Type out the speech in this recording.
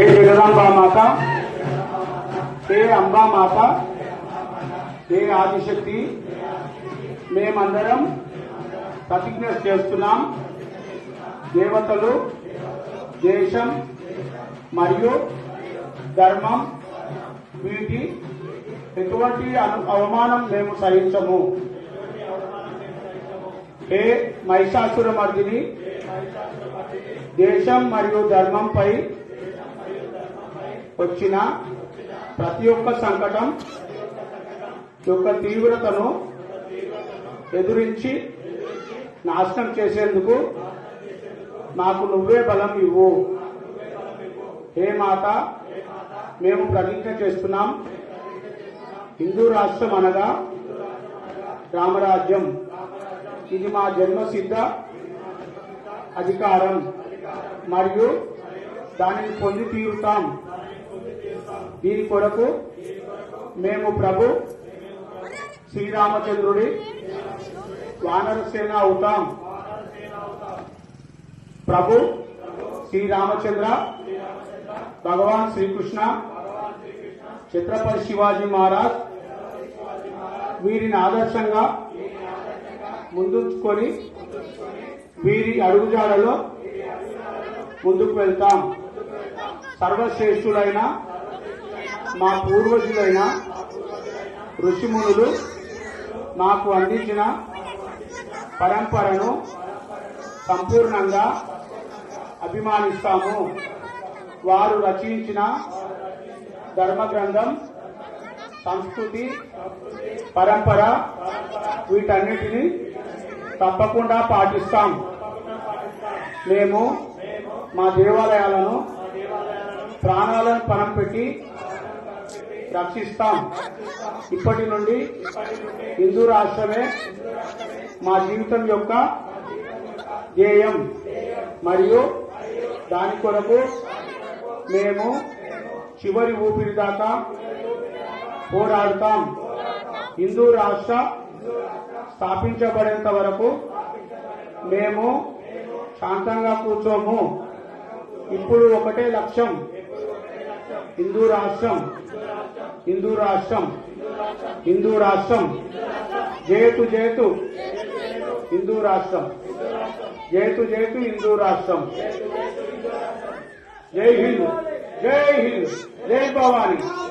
हे जगदंबा माता हे అంబా మాత హే ఆదిశక్తి మేమందరం ప్రతిజ్ఞ చేస్తున్నాం దేవతలు దేశం మరియు ధర్మం వీటి ఎటువంటి అను- అవమానం మేము సహించము హే మహిషాసుర మర్దిని దేశం మరియు ధర్మంపై వచ్చిన ప్రతి ఒక్క సంకటం యొక్క తీవ్రతను ఎదురించి నాశనం చేసేందుకు మాకు నువ్వే బలం ఇవ్వు. హే మాత మేము ప్రతిజ్ఞ చేస్తున్నాం. హిందూ రాష్ట్రం అనగా రామరాజ్యం. ఇది మా జన్మసిద్ధ అధికారం. మరియు దానిని పొంది తీరుతాం. దీని కొరకు మేము ప్రభు శ్రీరామచంద్రుడి వానరసేన అవుతాం ప్రభు శ్రీరామచంద్ర భగవాన్ శ్రీకృష్ణ ఛత్రపతి శివాజీ మహారాజ్ వీరిని ఆదర్శంగా ముందుకొని వీరి అడుగుజాడలో ముందుకు వెళ్తాం. సర్వశ్రేష్ఠులైన మా పూర్వజులైన ఋషిమునులు నాకు అందించిన పరంపరను సంపూర్ణంగా అభిమానిస్తాము. వారు రచించిన ధర్మ గ్రంథం సంస్కృతి పరంపర వీటన్నిటిని తప్పకుండా పాటిస్తాం. మేము మా దేవాలయాలను ప్రాణాలను పణం పెట్టి రక్షిస్తాం. ఇప్పటి నుండి హిందూ రాష్ట్రమే మా జీవితం యొక్క ధ్యేయం. మరియు దాని కొరకు మేము చివరి ఊపిరి దాకా పోరాడుతాం. హిందూ రాష్ట్ర స్థాపించబడేంత వరకు మేము శాంతంగా కూర్చోము. ఇప్పుడు ఒకటే లక్ష్యం. హిందూ రాష్ట్రం. హిందూ రాష్ట్రం. హిందూ రాష్ట్రం. జేతు జేతు. హిందూ రాష్ట్రం. జేతు జేతు హిందూ రాష్ట్రం. జై హింద్. జై హింద్. జై భవానీ.